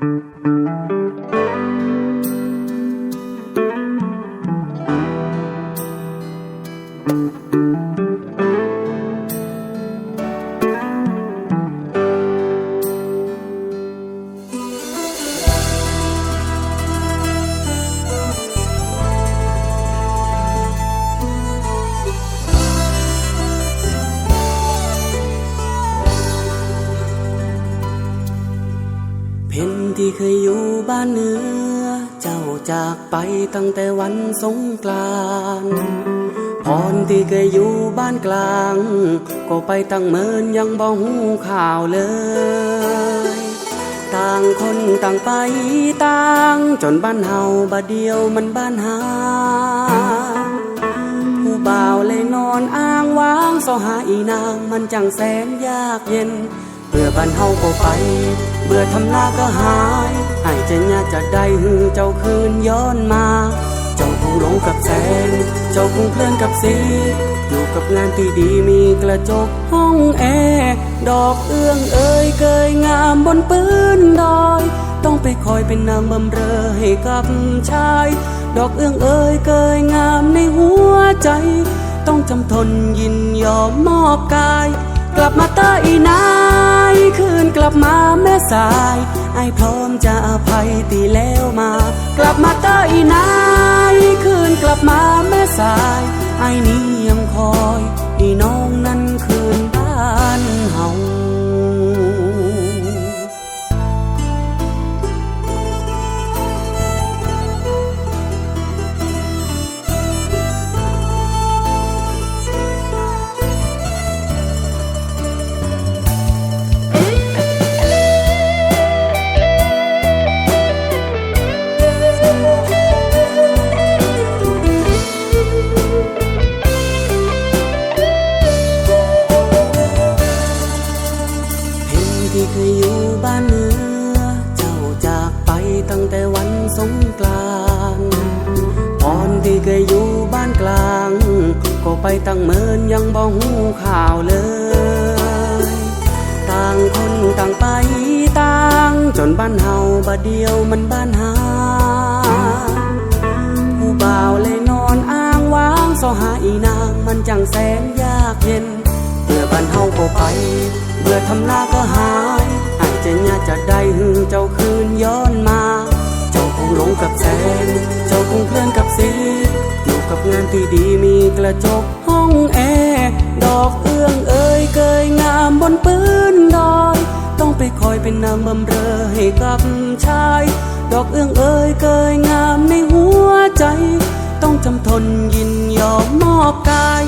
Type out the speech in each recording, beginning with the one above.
thank you. เพนที่เคยอยู่บ้านเหนือ เจ้าจากไปตั้งแต่วันสงกรานพรที่เคยอยู่บ้านกลาง ก็ไปตั้งเมินยังบ่หูข่าวเลย ต่างคนต่างไปต่างจนบ้านเฮาบาเดียวมันบ้านหาผู้บ่าวเลยนอนอ้างว้างสอหาอีนางมันจังแสนยากเย็น เบื่อบ้านเฮาก็ไป เบื่อทำนาก็หายให้จะยาจะได้หือเจ้าคืนย้อนมา เจ้าคงหลงกับแสง เจ้าคงเพลินกับสี อยู่กับงานที่ดีมีกระจกห้องแอร์ดอกเอื้องเอ่ยเกยงามบนปืนดอย ต้องไปคอยเป็นนางบำเรอให้กับชาย ดอกเอื้องเอ่ยเกยงามในหัวใจ ต้องจำทนยินยอมมอบกาย กลับมาเตออีนายคืนกลับมาแม่สายไอพร้อมจะอภัยตีแล้วมา กลับมาเตออีนายคืนกลับมาแม่สายไอนี้ยังคอ ตั้งแต่วันสงกรานต์พรที่เคยอยู่บ้านกลาง ก็ไปตั้งเมินยังบ่หูข่าวเลย ต่างคนต่างไปต่างจนบ้านเฮาบาเดียวมันบ้านหาผู้บ่าวเลยนอนอ้างว้างสหาอีนางมันจังแสนยากเย็นเบื่อบ้านเฮาก็ไปเบื่อทำนาก็หายไอ้จะยาจะได้หือเจ้าคืนย้อนมา ที่ดีมีกระจกห้องแอร์ดอกเอื้องเอ่ยเกยงามบนปืนดอย ต้องไปคอยเป็นนางบำเรอให้กับชาย ดอกเอื้องเอ่ยเกยงามในหัวใจ ต้องจำทนยินยอมมอบกาย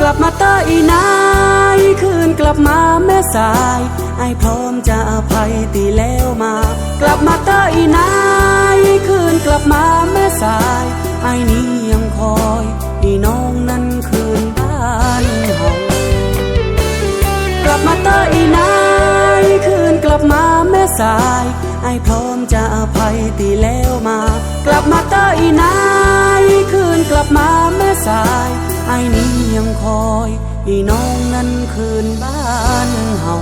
กลับมาเตออีนายคืนกลับมาแม่สายไอพร้อมจะอภัยตีแล้วมา กลับมาเตออีนายคืนกลับมาแม่สายไอนี้ยังคอย อีน้องนั้นคืนบ้านเฮากลับมาเตออีนายคืนกลับมาแม่สายไอพร้อมจะอภัยตีแล้วมา กลับมาเตออีนายคืนกลับมาแม่สายไอนี้ยังคอย อีน้องนั้นคืนบ้านเฮา